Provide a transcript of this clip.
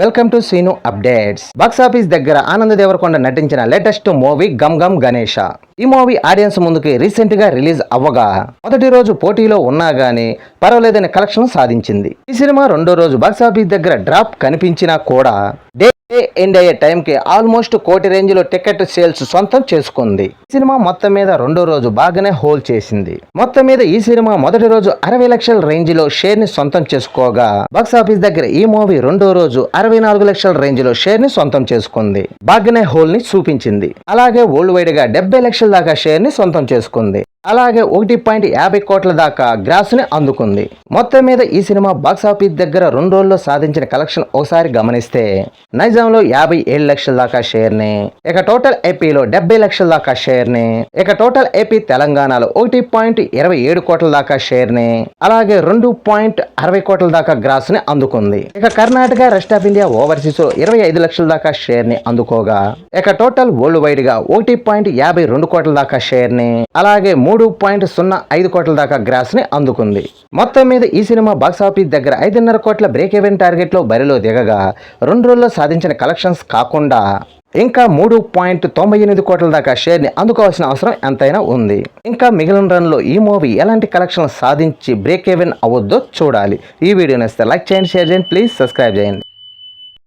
Welcome to Seenu updates box office దగ్గర ఆనంద్ దేవరకొండ నటించిన latest movie Gam Gam Ganesha ఈ మూవీ ఆడియన్స్ ముందుకి రీసెంట్గా రిలీజ్ అవ్వగా మొదటి రోజు పోటీలో ఉన్నా గానీ పర్వాలేదని కలెక్షన్ సాధించింది. ఈ సినిమా రెండో రోజు బాక్స్ ఆఫీస్ దగ్గర డ్రాప్ కనిపించినా కూడా డే ఎండ్ అయ్యే టైంకి ఆల్మోస్ట్ కోటి రేంజ్లో టికెట్ సేల్స్ సొంతం చేసుకుంది. ఈ సినిమా మొత్తం మీద రెండో రోజు బాగానే హోల్ చేసింది. మొత్తం మీద ఈ సినిమా మొదటి రోజు అరవై లక్షల రేంజ్లో షేర్ని సొంతం చేసుకోగా బాక్స్ ఆఫీస్ దగ్గర ఈ మూవీ రెండో రోజు అరవై నాలుగు లక్షల రేంజ్లో షేర్ని సొంతం చేసుకుంది. బాగానే హోల్ని చూపించింది. అలాగే వరల్డ్ వైడ్గా డెబ్బై లక్షల దాకా షేర్ని సొంతం చేసుకుంది. అలాగే ఒకటి పాయింట్ యాభై కోట్ల దాకా గ్రాస్ని అందుకుంది. మొత్తం మీద ఈ సినిమా బాక్స్ ఆఫీస్ దగ్గర రెండు రోజుల్లో సాధించిన కలెక్షన్ ఒకసారి గమనిస్తే నైజాంలో యాభై ఏడు లక్షల దాకా షేర్ని ఇక టోటల్ ఏపీలో డెబ్బై లక్షల దాకా షేర్ని ఇక టోటల్ ఏపీ తెలంగాణలో ఒకటి పాయింట్ ఇరవై ఏడు కోట్ల దాకా షేర్ని అలాగే రెండు పాయింట్ అరవై కోట్ల దాకా గ్రాస్ని అందుకుంది. ఇక కర్ణాటక రెస్ట్ ఆఫ్ ఇండియా ఓవర్సీస్లో ఇరవై ఐదు లక్షల దాకా షేర్ని అందుకోగా ఇక టోటల్ వరల్డ్ వైడ్గా ఒకటి పాయింట్ యాభై రెండు కోట్ల దాకా షేర్ని అలాగే మూడు పాయింట్ సున్నా ఐదు కోట్ల దాకా గ్రాస్ని అందుకుంది. మొత్తం మీద ఈ సినిమా బాక్స్ ఆఫీస్ దగ్గర ఐదున్నర కోట్ల బ్రేక్ ఈవెన్ టార్గెట్లో బరిలో దిగగా రెండు రోజుల్లో సాధించిన కలెక్షన్స్ కాకుండా ఇంకా మూడు పాయింట్ తొంభై ఎనిమిది కోట్ల దాకా షేర్ని అందుకోవాల్సిన అవసరం ఎంతైనా ఉంది. ఇంకా మిగిలిన రన్లో ఈ మూవీ ఎలాంటి కలెక్షన్ సాధించి బ్రేక్ ఈవెన్ అవద్దో చూడాలి. ఈ వీడియో నచ్చితే లైక్ చేయండి షేర్ చేయండి ప్లీజ్ సబ్స్క్రైబ్ చేయండి.